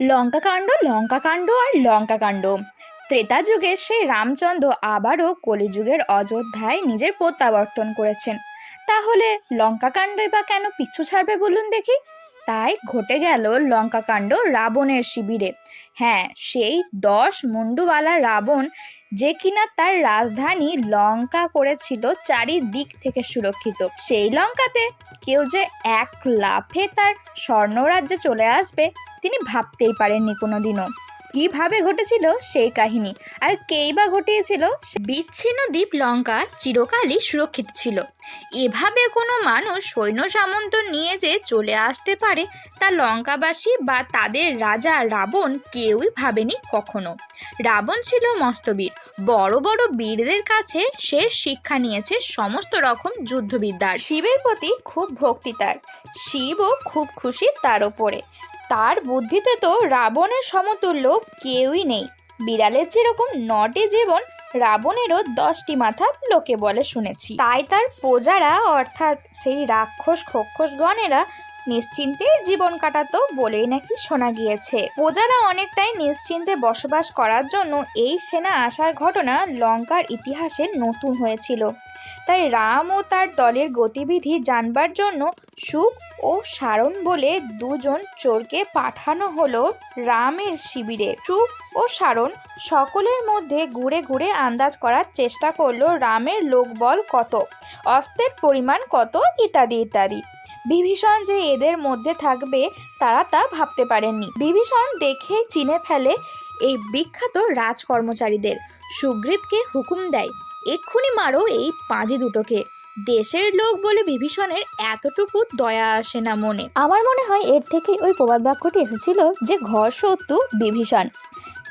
লঙ্কাকাণ্ড লঙ্কাকাণ্ড আর লঙ্কা কাণ্ড ত্রেতা যুগে সেই রামচন্দ্র আবারও কলিযুগের অযোধ্যায় নিজের প্রত্যাবর্তন করেছেন। তাহলে লঙ্কাকাণ্ডই বা কেন পিছু ছাড়বে বলুন দেখি। তাই ঘটে গেল লঙ্কাকাণ্ড রাবণের শিবিরে। হ্যাঁ সেই দশ মুন্ডুওয়ালা রাবণ যে কিনা তার রাজধানী লঙ্কা করেছিল চারিদিক থেকে সুরক্ষিত। সেই লঙ্কাতে কেউ যে এক লাফে তার স্বর্ণরাজ্যে চলে আসবে, তিনি ভাবতেই পারেননি কোনোদিনও। কীভাবে ঘটেছিল সেই কাহিনী? আর কেই বা ঘটিয়েছিল বিচ্ছিন্ন দ্বীপ লঙ্কা চিরকালই সুরক্ষিত ছিল। এভাবে কোনো মানুষ সৈন্য সামন্ত নিয়ে যে চলে আসতে পারে, তা লঙ্কাবাসী বা তাদের রাজা রাবণ কেউই ভাবেনি কখনো। রাবণ ছিল মস্তবীর বড় বড় বীরদের কাছে সে শিক্ষা নিয়েছে সমস্ত রকম যুদ্ধবিদ্যার। শিবের প্রতি খুব ভক্তি তার। শিবও খুব খুশি তার ওপরে। তার বুদ্ধিতে তো রাবণের সমতুল্য কেউই নেই। বিড়ালের যেরকম নটি জীবন, রাবণেরও দশটি মাথা লোকে বলে শুনেছি। তাই তার প্রজারা, অর্থাৎ সেই রাক্ষস খক্ষসগণেরা নিশ্চিন্তে জীবন কাটাতো বলেই নাকি শোনা গিয়েছে। প্রজারা অনেকটাই নিশ্চিন্তে বসবাস করার জন্য এই সেনা আসার ঘটনা লঙ্কার ইতিহাসে নতুন হয়েছিল। তাই রাম ও তার দলের গতিবিধি জানবার জন্য সুখ ও সারণ বলে দুজন চোরকে পাঠানো হলো রামের শিবিরে। সুখ ও সারণ সকলের মধ্যে ঘুরে ঘুরে আন্দাজ করার চেষ্টা করল রামের লোকবল কত অস্ত্রের পরিমাণ কত, ইত্যাদি ইত্যাদি। বিভীষণ যে এদের মধ্যে থাকবে, তারা তা ভাবতে পারেননি। বিভীষণ দেখে চিনে ফেলে এই বিখ্যাত রাজকর্মচারীদের। সুগ্রীবকে হুকুম দেয়, এক্ষুনি মারো এই পাঁজি দুটোকে। দেশের লোক বলে বিভীষণের এতটুকু দয়া আসে না মনে। আমার মনে হয় এর থেকেই ওই প্রবাদ বাক্যটি এসেছিল যে ঘর শত্রু বিভীষণ।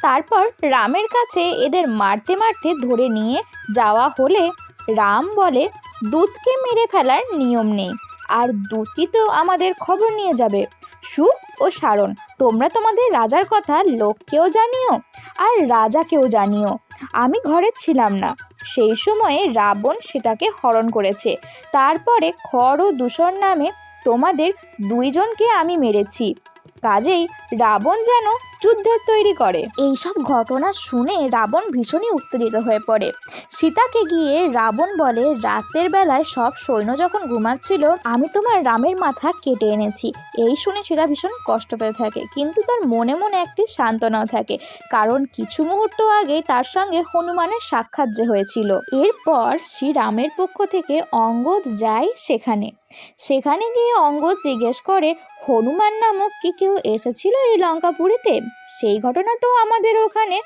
তারপর রামের কাছে এদের মারতে মারতে ধরে নিয়ে যাওয়া হলে রাম বলে, দুধকে মেরে ফেলার নিয়ম নেই। আর দুটি তো আমাদের খবর নিয়ে যাবে। সুখ ও সারণ, তোমরা তোমাদের রাজার কথা লোককেও জানিও আর রাজাকেও জানিও। আমি ঘরে ছিলাম না। সেই সময়ে রাবণ সীতাকে হরণ করেছে। তারপরে খর ও দূষণ নামে তোমাদের দুইজনকে আমি মেরেছি। কাজেই রাবণ যেন যুদ্ধের তৈরি করে। এইসব ঘটনা শুনে রাবণ ভীষণই উত্তেজিত হয়ে পড়ে। সীতাকে গিয়ে রাবণ বলে, রাতের বেলায় সব সৈন্য যখন ঘুমাচ্ছিল, আমি তোমার রামের মাথা কেটে এনেছি। এই শুনে সীতা ভীষণ কষ্ট পেতে থাকে, কিন্তু তার মনে মনে একটি সান্ত্বনাও থাকে, কারণ কিছু মুহূর্ত আগেই তার সঙ্গে হনুমানের সাক্ষাৎ যে হয়েছিল। এরপর শ্রীরামের পক্ষ থেকে অঙ্গদ যায় সেখানে। সেখানে গিয়ে অঙ্গদ জিজ্ঞেস করে, হনুমান নামক কি কেউ এসেছিল এই লঙ্কাপুরীতে? সেই ঘটনা তো আমাদের ওখানে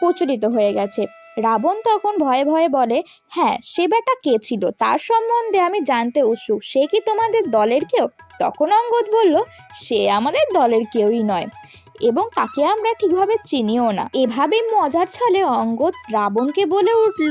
প্রচলিত হয়ে গেছে। রাবণ তখন ভয়ে ভয়ে বলে হ্যাঁ সে বেটা কে ছিল? তার সম্বন্ধে আমি জানতে উৎসুক। সে কি তোমাদের দলের কেউ? তখন অঙ্গদ বলল, সে আমাদের দলের কেউই নয় এবং তাকে আমরা ঠিকভাবে চিনিও না। এভাবে মজার ছলে অঙ্গদ রাবণকে বলে উঠল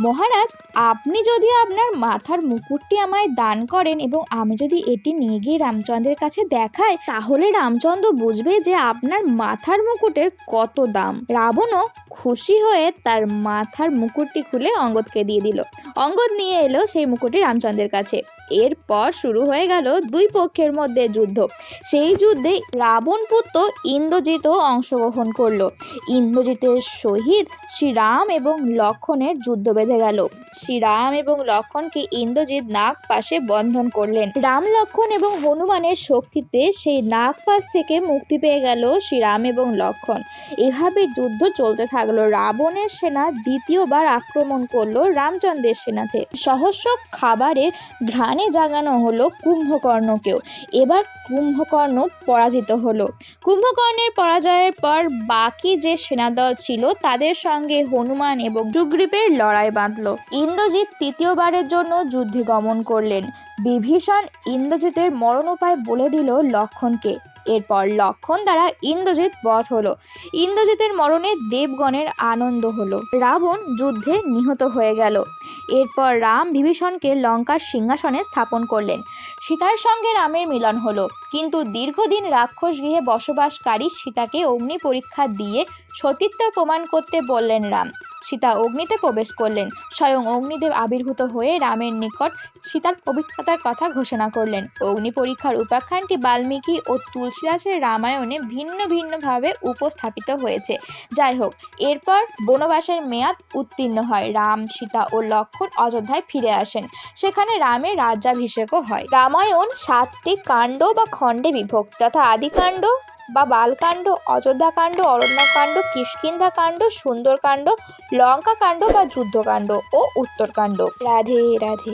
মহারাজ, আপনি যদি আপনার মাথার মুকুটটি আমায় দান করেন এবং আমি যদি এটি নিয়ে গিয়ে রামচন্দ্রের কাছে দেখাই, তাহলে রামচন্দ্র বুঝবে যে আপনার মাথার মুকুটের কত দাম। রাবণও খুশি হয়ে তার মাথার মুকুটটি খুলে অঙ্গদকে দিয়ে দিল। অঙ্গদ নিয়ে এলো সেই মুকুটটি রামচন্দ্রের কাছে। এরপর শুরু হয়ে গেল দুই পক্ষের মধ্যে যুদ্ধ। সেই যুদ্ধে রাবণ পুত্র অংশগ্রহণ করল। ইন্দ্রজিতের সহিত শ্রীরাম এবং লক্ষণের যুদ্ধ বেঁধে গেল। শ্রীরাম এবং লক্ষণকে ইন্দ্রজিৎ নাগ পাশে বন্ধন করলেন। রাম লক্ষণ এবং হনুমানের শক্তিতে সেই নাগ পাশ থেকে মুক্তি পেয়ে গেল শ্রীরাম এবং লক্ষণ। এভাবে যুদ্ধ চলতে থাকল। রাবণের সেনা দ্বিতীয়বার আক্রমণ করল রামচন্দ্রের সেনাতে। সহস্র খাবারের ঘ্রাণে জাগানো হলো কুম্ভকর্ণকেও। এবার কুম্ভকর্ণ পরাজিত হলো। কুম্ভকর্ণের পরাজয়ের পর বাকি যে সেনাদল ছিল, তাদের সঙ্গে হনুমান এবং সুগ্রীবের লড়াই বাঁধল। ইন্দ্রজিৎ তৃতীয়বারের জন্য যুদ্ধে গমন করলেন। বিভীষণ ইন্দ্রজিতের মরণ উপায় বলে দিল লক্ষণকে। এরপর লক্ষণ দ্বারা ইন্দ্রজিৎ বধ হলো। ইন্দ্রজিতের মরণে দেবগণের আনন্দ হলো। রাবণ যুদ্ধে নিহত হয়ে গেল। এরপর রাম বিভীষণকে লঙ্কার সিংহাসনে স্থাপন করলেন। সীতার সঙ্গে রামের মিলন হলো। কিন্তু দীর্ঘদিন রাক্ষস গৃহে বসবাসকারী সীতাকে অগ্নি পরীক্ষা দিয়ে সতীত্ব প্রমাণ করতে বললেন রাম। সীতা অগ্নিতে প্রবেশ করলেন। স্বয়ং অগ্নিদেব আবির্ভূত হয়ে রামের নিকট সীতার পবিত্রতার কথা ঘোষণা করলেন। অগ্নি পরীক্ষার উপাখ্যানটি বাল্মীকি ও তুলসীদাসের রামায়ণে ভিন্ন ভিন্নভাবে উপস্থাপিত হয়েছে। যাই হোক, এরপর বনবাসের মেয়াদ উত্তীর্ণ হয়। রাম, সীতা ও লক্ষ্মণ অযোধ্যায় ফিরে আসেন। সেখানে রামের রাজ্যাভিষেকও হয়। রামায়ণ সাতটি কাণ্ড বা খণ্ডে বিভক্ত যথা আদিকাণ্ড বা বালকাণ্ড অযোধ্যাকাণ্ড অরণ্যকাণ্ড কিষ্কিন্ধাকাণ্ড সুন্দরকাণ্ড লঙ্কাকাণ্ড বা যুদ্ধকাণ্ড ও উত্তরকাণ্ড। রাধে রাধে।